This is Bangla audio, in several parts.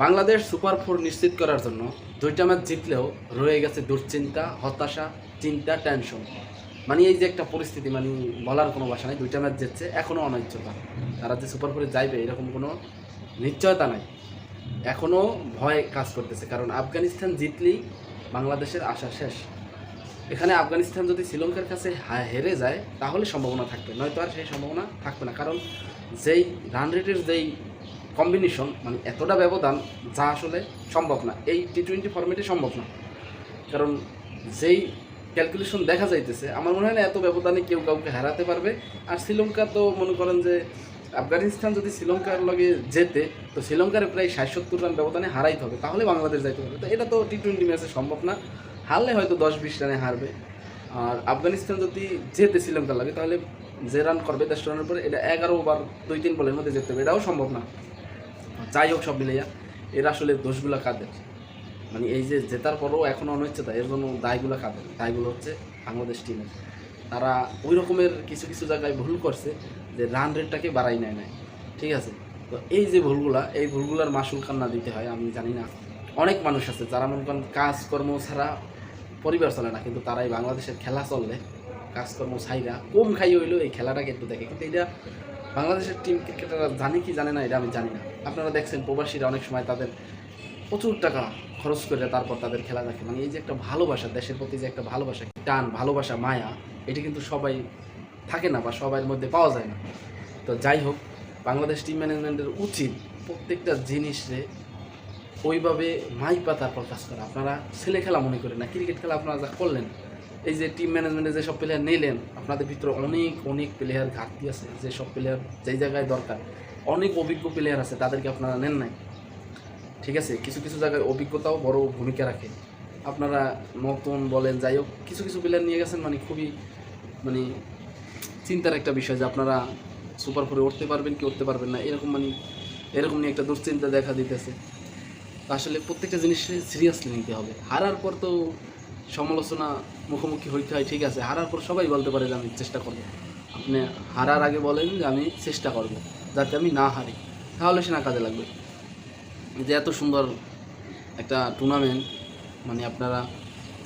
বাংলাদেশ সুপার ফোর নিশ্চিত করার জন্য দুইটা ম্যাচ জিতলেও রয়ে গেছে দুশ্চিন্তা, হতাশা, চিন্তা, টেনশন। মানে এই যে একটা পরিস্থিতি মানে বলার কোনো ভাষা নাই, দুইটা ম্যাচ জিতছে এখনও অনিশ্চয়তা তারা যে সুপার ফোরে যাইবে, এরকম কোনো নিশ্চয়তা নাই। এখনও ভয় কাজ করতেছে, কারণ আফগানিস্তান জিতলেই বাংলাদেশের আশা শেষ। এখানে আফগানিস্তান যদি শ্রীলঙ্কার কাছে হেরে যায়, তাহলে সম্ভাবনা থাকবে। নয়তো আর সেই সম্ভাবনা থাকবে না, কারণ যেই রান রেটের যেই কম্বিনেশন মানে এতটা ব্যবধান যা আসলে সম্ভব না। এই টি টোয়েন্টি ফর্মেটে সম্ভব না। কারণ যেই ক্যালকুলেশন দেখা যাইতেছে, আমার মনে হয় না এত ব্যবধানে কেউ কাউকে হারাতে পারবে। আর শ্রীলঙ্কা তো মনে করেন যে, আফগানিস্তান যদি শ্রীলঙ্কার লগে যেতে তো শ্রীলঙ্কার প্রায় ষাট সত্তর রান ব্যবধানে হারাইতে হবে। তাহলে বাংলাদেশ যাইতে পারবে। তো এটা তো টি টোয়েন্টি ম্যাচে সম্ভব না। হারলে হয়তো দশ বিশ রানে হারবে। আর আফগানিস্তান যদি যেতে শ্রীলঙ্কার লাগে, তাহলে যে রান করবে দশ রানের পরে, এটা এগারো ওভার দুই তিন বলের মধ্যে যেতে হবে। এটাও সম্ভব না। যাই হোক সব মিলাইয়া, এর আসলে দোষগুলো কাদের মানে এই যে জেতার পরও এখনও অনিশ্চয়তা এর জন্য দায়গুলো কাদের দায়গুলো হচ্ছে বাংলাদেশ টিমের তারা ওই রকমের কিছু কিছু জায়গায় ভুল করছে যে রান রেটটাকে বাড়াই নেয় নাই। ঠিক আছে? তো এই যে ভুলগুলা, এই ভুলগুলার মাসুল কান্না দিতে হয়, আমি জানি না। অনেক মানুষ আছে যারা মনে করেন কাজকর্ম ছাড়া পরিবার চলে না, কিন্তু তারাই বাংলাদেশের খেলা চললে কাজকর্ম ছাইরা, কম খাই হইলেও এই খেলাটাকে একটু দেখে। কিন্তু এটা বাংলাদেশের টিম ক্রিকেটাররা জানে কি জানে না, এটা আমি জানি না। আপনারা দেখছেন, প্রবাসীরা অনেক সময় তাদের প্রচুর টাকা খরচ করে তারপর তাদের খেলা দেখে। মানে এই যে একটা ভালোবাসা, দেশের প্রতি যে একটা ভালোবাসা টান, ভালোবাসা, মায়া, এটা কিন্তু সবাই থাকে না বা সবার মধ্যে পাওয়া যায় না। তো যাই হোক, বাংলাদেশ টিম ম্যানেজমেন্টের উচিত প্রত্যেকটা জিনিসে ওইভাবে মাইপা তারপর কাজ করা। আপনারা ছেলে খেলা মনে করেন না ক্রিকেট খেলা আপনারা যা করলেন, এই যে টিম ম্যানেজমেন্টে যেসব প্লেয়ার নিলেন, আপনাদের ভিতরে অনেক অনেক প্লেয়ার ঘাটতি আছে, যেসব প্লেয়ার যেই জায়গায় দরকার অনেক অভিজ্ঞ প্লেয়ার আছে, তাদেরকে আপনারা নেন নাই। ঠিক আছে? কিছু কিছু জায়গায় অভিজ্ঞতাও বড় ভূমিকা রাখে। আপনারা নতুন বলেন, যাই হোক, কিছু কিছু প্লেয়ার নিয়ে গেছেন মানে খুবই মানে চিন্তার একটা বিষয় যে আপনারা সুপার ফোরে উঠতে পারবেন কি উঠতে পারবেন না, এরকম মানে এরকম নিয়ে একটা দুশ্চিন্তা দেখা দিতেছে। আসলে প্রত্যেকটা জিনিস সিরিয়াসলি নিতে হবে। হারার পর তো সমালোচনা মুখোমুখি হইতে হয়, ঠিক আছে? হারার পর সবাই বলতে পারে যে আমি চেষ্টা করব। আপনি হারার আগে বলেন যে আমি চেষ্টা করব। যাতে আমি না হারি, তাহলে সে না কাজে লাগবে। যে এত সুন্দর একটা টুর্নামেন্ট মানে আপনারা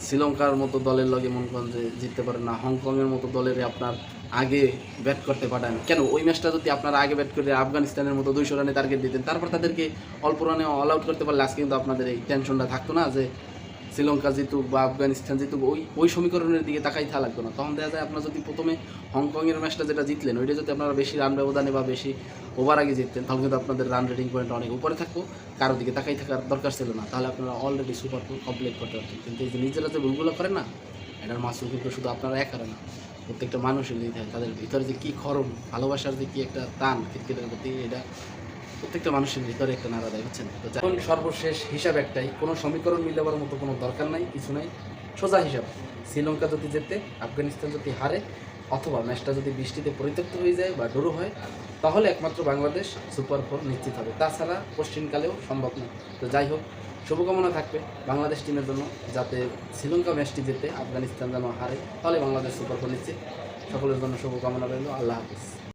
শ্রীলঙ্কার মতো দলের লগে মনে করেন যে জিততে পারেন না, হংকংয়ের মতো দলের আপনার আগে ব্যাট করতে পাঠান। কেন? ওই ম্যাচটা যদি আপনারা আগে ব্যাট করে আফগানিস্তানের মতো দুইশো রানে টার্গেট দিতেন, তারপর তাদেরকে অল্প রানে অল আউট করতে পারলে আজকে কিন্তু আপনাদের এই টেনশনটা থাকতো না যে শ্রীলঙ্কা জিতুক বা আফগানিস্তান জিতুক, ওই ওই সমীকরণের দিকে তাকাই থা লাগতো না। তখন দেখা যায় আপনারা যদি প্রথমে হংকংয়ের ম্যাচটা যেটা জিতলেন, ওইটা যদি আপনারা বেশি রান ব্যবধানে বা বেশি ওভার আগে জিততেন, তাহলে কিন্তু আপনাদের রান রেটিং পয়েন্ট অনেক উপরে থাকতো। কারও দিকে তাকাই থাকার দরকার ছিল না। তাহলে আপনারা অলরেডি সুপার কমপ্লিট করতে পারতেন। কিন্তু এই যে নিজেরা যে ভুলগুলো করেন না, এটার মাসুল কিন্তু শুধু আপনারা একারে না, প্রত্যেকটা মানুষের দিতে হয় তাদের ভিতরে যে কী খরম, ভালোবাসার যে কী একটা টান, ক্রিকেটের প্রতি এটা প্রত্যেকটা মানুষের ভিতরে একটা নাড়া দেয়, বুঝছেন? তো সর্বশেষ হিসাব একটাই, কোনো সমীকরণ মিলাবার মতো কোনো দরকার নাই, কিছু নাই। সোজা হিসাব, শ্রীলঙ্কা যদি যেতে আফগানিস্তান যদি হারে, অথবা ম্যাচটা যদি বৃষ্টিতে পরিত্যক্ত হয়ে যায় বা ডোরো হয়, তাহলে একমাত্র বাংলাদেশ সুপার ফোর নিশ্চিত হবে। তাছাড়া পশ্চিমকালেও সম্ভব না। তো যাই হোক, শুভকামনা থাকবে বাংলাদেশ টিমের জন্য, যাতে শ্রীলঙ্কা ম্যাচটি যেতে আফগানিস্তান যেন হারে, তাহলে বাংলাদেশ সুপার ফোর নিশ্চিত। সকলের জন্য শুভকামনা রইল। আল্লাহ হাফিজ।